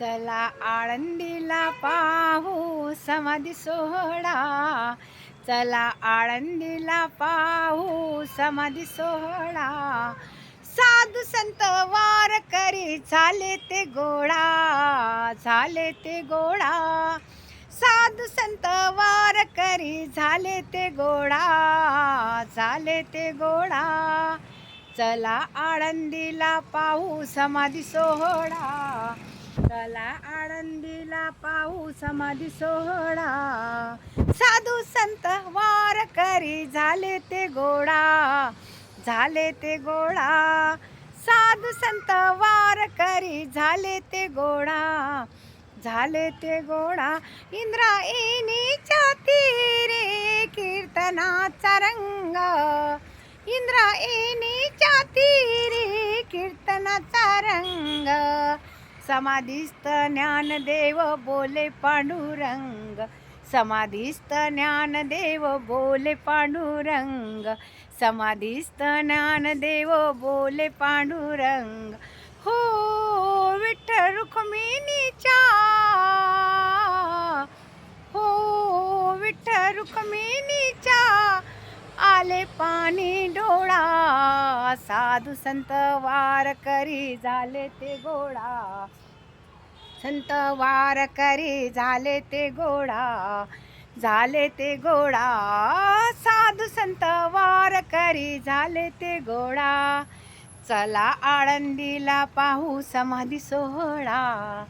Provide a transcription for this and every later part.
चला आळंदीला पाहू समाधी सोहळा. चला आळंदीला पाहू समाधी सोहळा. साधू संत वार करी झाले ते गोळा झाले ते गोळा. साधू संत वार करी झाले ते गोळा झाले ते गोळा. चला आळंदीला पाहू समाधी सोहळा. चला आळंदीला पाऊ समाधी सोहळा. साधू संत वार करी झाले ते गोळा. झाले ते गोळा. साधू संत वार करी झाले ते गोळा. झाले ते गोळा. इंद्रायणीच्या तीरे कीर्तनाचा रंग. इंद्रायणीच्या तीरे कीर्तनाचा रंग. समाधीस्थ ज्ञानदेव बोले पांडुरंग। समाधीस्थ ज्ञानदेव बोले पांडुरंग। समाधीस्थ ज्ञानदेव बोले पांडुरंग। हो विठ्ठल रुक्मिणीच्या। हो विठ्ठल रुक्मिणीच्या। आले पाणी डोळा. साधू संत वार करी झाले ते गोळा. संत वार करी झाले ते गोळा. झाले ते गोळा. साधू संत वार करी झाले ते गोळा. चला आळंदीला पाहू समाधी सोहळा.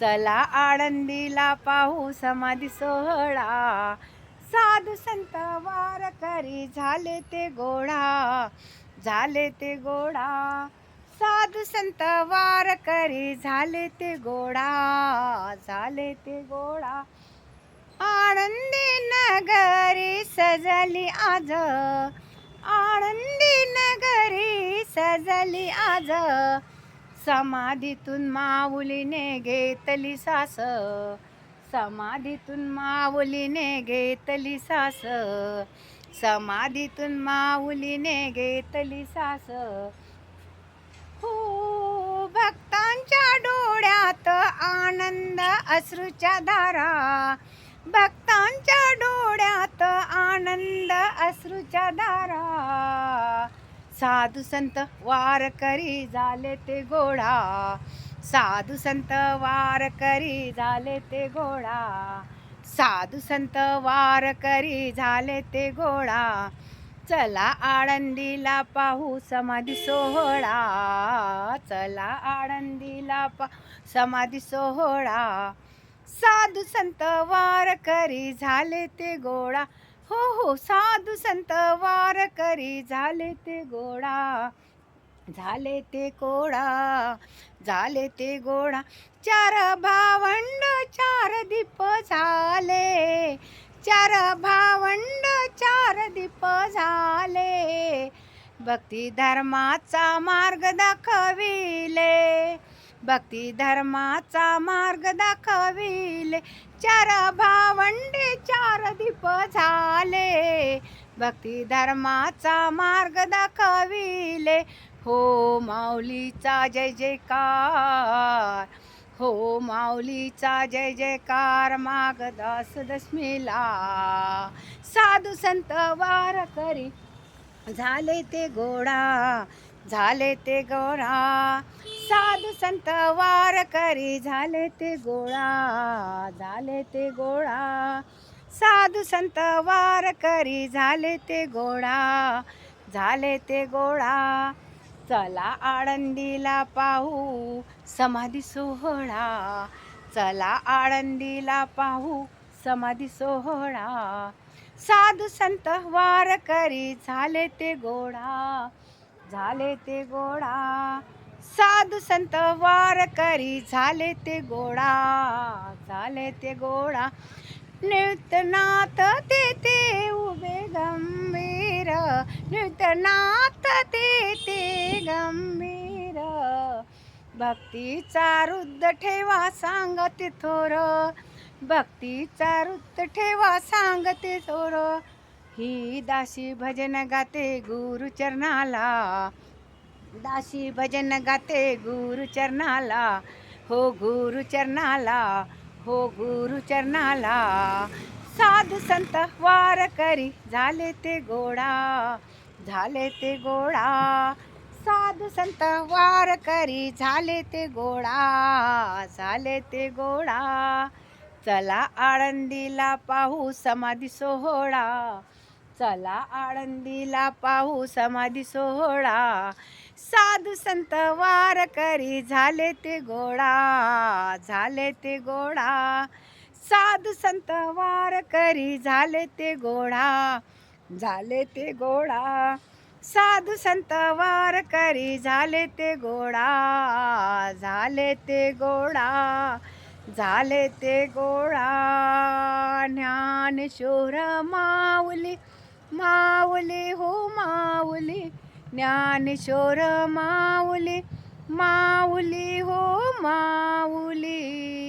चला आळंदीला पाहू समाधी सोहळा. साधू संत वार करी झाले ते गोडा झाले ते गोडा. साधू संत वार करी झाले ते गोडा झाले ते गोडा. आनंदी नगरी सजली आज आनंदी नगरी सजली आज. समाधीतून माऊलीने घेतली सास समाधीतून माऊलीने घेतली सास. समाधीतून माऊलीने घेतली सास. हो भक्तांच्या डोळ्यात आनंद अश्रूच्या धारा. भक्तांच्या डोळ्यात आनंद अश्रूच्या धारा. साधू संत वार करी झाले ते गोळा. साधू संत वार करी झाले ते गोळा. साधू संत वार करी झाले ते गोळा. चला आळंदीला पाहू समाधी सोहळा. चला आळंदीला पा समाधी सोहळा. साधू संत वार करी झाले ते गोळा. हो हो साधू संत वार करी झाले ते गोळा. झाले ते कोडा झाले ते गोडा. चार भावंड चार दीप झाले. चार भावंड चार दीप झाले. भक्ती धर्माचा मार्ग दाखविले. भक्ती धर्माचा मार्ग दाखविले. चार भावंडे चार दीप झाले. भक्ती धर्माचा मार्ग दाखविले. हो माऊलीचा जय जयकार. हो माऊलीचा जय जयकार मागदास दशमीला. साधू संत वार करी. झाले ते गोडा झाले ते गोळा साधू संत वार करी झाले ते गोळा झाले ते गोळा साधू संत वार करी झाले ते गोळा झाले ते गोळा चला आळंदीला पाहू समाधी सोहळा. चला आळंदीला पाहू समाधी सोहळा. साधू संत वार करी झाले ते गोडा झाले ते गोडा. साधू संत वार करी झाले ते गोडा झाले ते गोडा. नृत्यनाथ ते ते उभे गंभीर. नृत्यनाथ ते ते गंभीर. भक्तीचा रुद्ध ठेवा सांगते थोर. भक्तीचा रुद्ध ठेवा सांगते थोर. ही दासी भजन गाते गुरुचरणाला. दासी भजन गाते गुरुचरणाला. हो गुरुचरणाला. हो गुरुचरणाला. साधू संत वार करी झाले ते गोडा झाले ते गोडा. साधू संत वार करी झाले ते गोडा झाले ते गोडा. चला आळंदीला पाहू समाधी सोहळा. चला आळंदीला पाहू समाधी सोहळा. साधू संत वार करी झाले ते गोळा झाले ते गोळा. साधू संत वार करी झाले ते गोळा झाले ते गोळा. साधू संत वार करी झाले ते गोळा झाले ते गोळा झाले ते गोळा. ज्ञानेश्वर माऊली माऊली हो माऊली ज्ञानेश्वर माऊली माऊली हो माऊली.